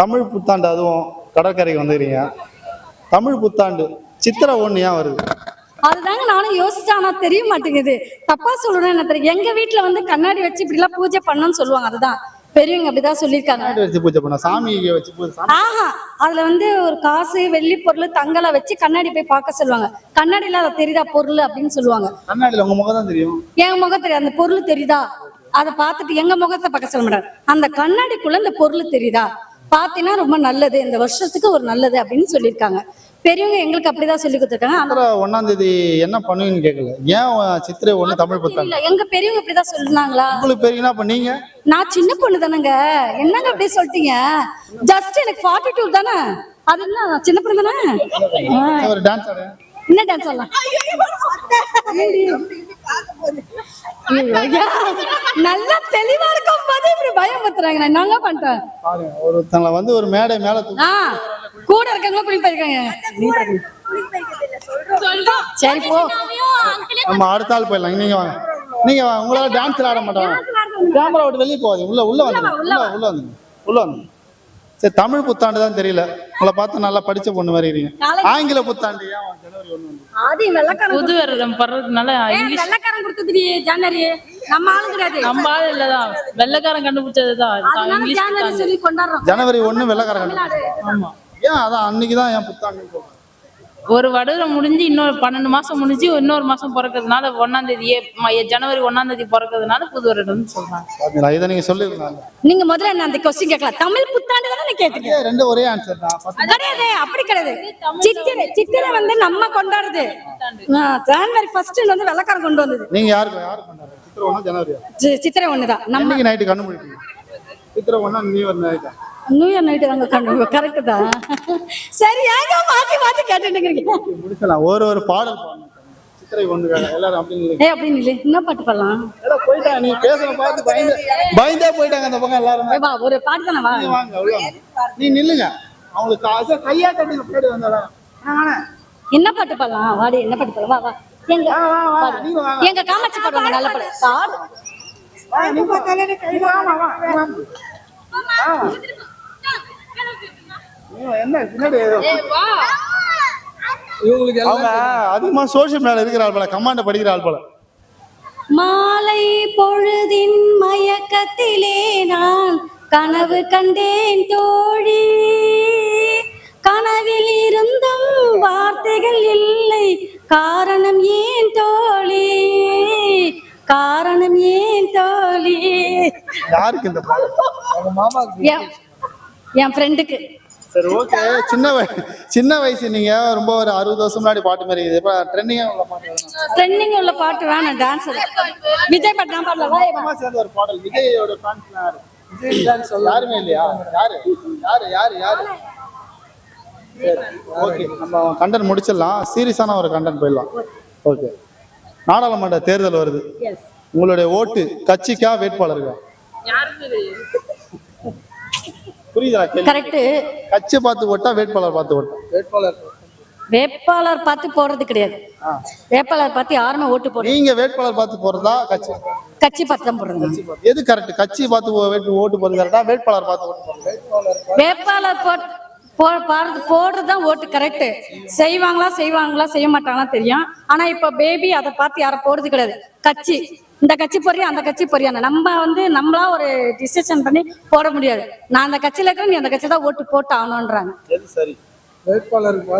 தமிழ் புத்தாண்டு அதுவும் கடற்கரைக்கு வந்துக்கிறீங்க. தமிழ் புத்தாண்டு சித்திரை ஒன்று ஏன் வருது? அதுதாங்க நானும் யோசிச்சேன் ஆனா தெரிய மாட்டேங்குது. தப்பா சொல்றேன் என்ன தெரியும்? எங்க வீட்ல வந்து கண்ணாடி வச்சு இப்படி எல்லாம் பூஜை பண்ணணும்னு சொல்லுவாங்க அதுதான். பெரியவங்க அப்படிதான் சொல்லியிருக்காங்க. கண்ணாடி வச்சு பூஜை பண்ண சாமியை வச்சு சாமி. ஆஹா அதுல வந்து ஒரு காசு வெள்ளி பொருள் தங்கலை வச்சு கண்ணாடி போய் பார்க்க சொல்லுவாங்க. கண்ணாடியில அதை தெரியுதா பொருள் அப்படின்னு சொல்லுவாங்க. கண்ணாடியில் உங்க முகம் தான் தெரியும். என் முகம் தெரியாது அந்த பொருள் தெரியுதா? அதை பார்த்துட்டு எங்க முகத்தை பார்க்க சொல்ல மாட்டாங்க அந்த கண்ணாடிக்குள்ள இந்த பொருள் தெரியுதா? பார்த்தீங்கன்னா ரொம்ப நல்லது இந்த வருஷத்துக்கு ஒரு நல்லது அப்படின்னு சொல்லியிருக்காங்க. பெரியவங்க எங்களுக்கு அப்படிதான் சொல்லி கொடுத்துருக்காங்க. ஒன்னாம் தேதி என்ன பண்ணுவீங்கன்னு கேட்கல ஏன் சித்திரை ஒன்று தமிழ் தெரியல. எங்க பெரியவங்க இப்படிதான் சொல்லுனாங்களா உங்களுக்கு பெரியனா அப்ப நீங்க? நான் சின்ன பொண்ணு தானேங்க. என்னங்க அப்படி சொல்லிட்டீங்க? ஜஸ்ட் எனக்கு ஃபார்ட்டி டூ தானே? அது என்ன சின்ன பொண்ணு தானே? ஒரு டான்ஸ் ஆடு? என்ன டான்ஸ் ஆடலாம்? ஐயா, நல்லா தெளிவா இருக்கும் போது இப்படி பயமுத்துறாங்க நான் என்னங்க பண்ணிட்டேன் பாருங்க ஒருத்தங்களை வந்து ஒரு மேடை மேல ஆ கூட இருக்கவங்களும் குழி போயிருக்காங்க. சரி போ. நம்ம அடுத்த ஆள் போயிடலாம். நீங்க வாங்க. நீங்க வாங்க. உங்களால டான்ஸ் ஆட மாட்டாங்க கேமரா விட்டு வெளியே போகாதீங்க. உள்ள உள்ள வந்து உள்ள உள்ள வந்து உள்ள வந்து சரி தமிழ் புத்தாண்டு தான் தெரியல. உங்களை பார்த்து நல்லா படிச்ச பொண்ணு மாதிரி இருக்கீங்க. ஆங்கில புத்தாண்டு ஜனவரி ஒண்ணு வந்து? ஆதி வெள்ளக்காரன் புது வருடம் படுறதுனால இங்கிலீஷ் வெள்ளக்காரன் கொடுத்தது ஜனவரி. நம்ம ஆளு கிடையாது. நம்ம ஆள் இல்லதான் வெள்ளைக்காரன் கண்டுபிடிச்சதுதான். ஜனவரி. சொல்லி கொண்டாடுறோம். ஜனவரி ஒண்ணு வெள்ளக்காரங்க ஆமா. ஏன் அதான் அன்னைக்கு தான் ஏன் புத்தாண்டு சொல்றேன். ஒரு வடுரம் முடிஞ்சு இன்னொரு பன்னெண்டு மாசம் முடிஞ்சு இன்னொரு மாசம் பிறக்கிறதுனால ஒன்னாம் தேதி ஜனவரி ஒன்னாம் தேதி பிறக்கிறதுனால புது வருடம்னு சொல்றாங்க. இதை நீங்க சொல்லிருந்தாங்க நீங்க முதல்ல என்ன அந்த கொஸ்டின் கேட்கலாம். தமிழ் புத்தாண்டு தானே கேட்டுக்க ரெண்டு ஒரே ஆன்சர் தான். கிடையாது அப்படி கிடையாது. சித்திரை சித்திரை வந்து நம்ம கொண்டாடுது. ஆ, ஜனவரி ஃபர்ஸ்ட் வந்து வெள்ளக்காரன் கொண்டு வந்தது. நீங்க யாருக்கு யாருக்கு கொண்டாடுறீங்க சித்திரை ஒண்ணா ஜனவரியா? சி- சித்திரை ஒண்ணுதான். நம்ம நைட்டு கண்ணு முடிப்பீங்க சித்திரை ஒண்ணா நியூ இயர் நைட்டா நியூ இயர் நைட்டு தாங்க கண்டு கரெக்ட் தான். சரி ஏங்க மாத்தி மாத்தி கேட்டுட்டு இருக்கீங்க முடிச்சலாம் ஒரு ஒரு பாடல் சித்திரை எல்லாரும் அப்படின்னு இல்லை ஏய் அப்படின்னு இல்லை என்ன பாட்டு பாடலாம்? போயிட்டாங்க நீ பேசுற பார்த்து பயந்து பயந்தே போயிட்டாங்க அந்த பக்கம் எல்லாரும். ஏய், வா ஒரு பாட்டு தானே வா. நீ வாங்க. நீ நில்லுங்க. அவங்களுக்கு கையா கட்டுங்க என்ன பாட்டு பாடலாம்? வாடி என்ன பாட்டு பாடலாம்? வா வா. எங்க பாடு. நீங்க வாங்க எங்க காமாட்சி பாடுவாங்க நல்ல பாடு. என்ன பின்னாடி அவங்க அதிகமா சோஷியல் மேல இருக்கிற ஆள் போல கமாண்ட படிக்கிற ஆள் போல. மாலை பொழுதின் மயக்கத்திலே நான் கனவு கண்டேன் தோழி. கனவில் இருந்தும் வார்த்தைகள் இல்லை. காரணம் ஏன் தோழி? காரணம் ஏன் தோழி? யாருக்கு இந்த பாடல் என்- ஃப்ரெண்டுக்கு சரி ஓகே சின்ன வய சின்ன வயசு நீங்க. ரொம்ப ஒரு அறுபது வருஷம் முன்னாடி பாட்டு மாதிரி இருக்குது இப்ப ட்ரெண்டிங்கா உள்ள பாட்டு வேணும். ட்ரெண்டிங் உள்ள பாட்டு வேணாம் டான்ஸ் விஜய் பாட்டு நான் பாடல. சேர்ந்து ஒரு பாடல். விஜயோட ஃபேன்ஸ் யாரு? விஜய் fans யாருமே இல்லையா? யாரு? யாரு? யாரு? யாரு? ஓகே நம்ம கண்டென்ட் முடிச்சிடலாம். சீரியஸான ஒரு கண்டென்ட் போயிடலாம். ஓகே நாடாளுமன்ற தேர்தல் வருது. எஸ் உங்களுடைய ஓட்டு கட்சிக்கா வேட்பாளருக்கா? புரியுதா கரெக்ட் கட்சி பார்த்து ஓட்டா வேட்பாளர் பார்த்து ஓட்டா? வேட்பாளர். வேட்பாளர் பார்த்து போடுறது கிடையாது. வேட்பாளர் பார்த்து யாருமே ஓட்டு போடுறது நீங்க வேட்பாளர் பார்த்து போறதா கட்சி? கட்சி பார்த்து தான் போடுறது. எது கரெக்ட்? கட்சி பார்த்து ஓட்டு போறது கரெக்டா வேட்பாளர் பார்த்து ஓட்டு போறது வேட்பாளர் வேட்பாளர் போட்- போ பாடுறது போடுறது தான் ஓட்டு கரெக்ட் செய்வாங்களா செய்வாங்களா செய்ய மாட்டாங்களா தெரியும். ஆனா இப்ப பேபி அதை பார்த்து யாரும் போடுறது கிடையாது. கட்சி. இந்த கட்சி போறியா அந்த கட்சி போறியா நம்ம வந்து நம்மளா ஒரு டிசிஷன் பண்ணி போட முடியாது. நான் அந்த கட்சியில இருக்கிறேன் நீ அந்த கட்சி தான் ஓட்டு போட்டு ஆகணுன்றாங்க எது சரி. வேட்பாளருக்கு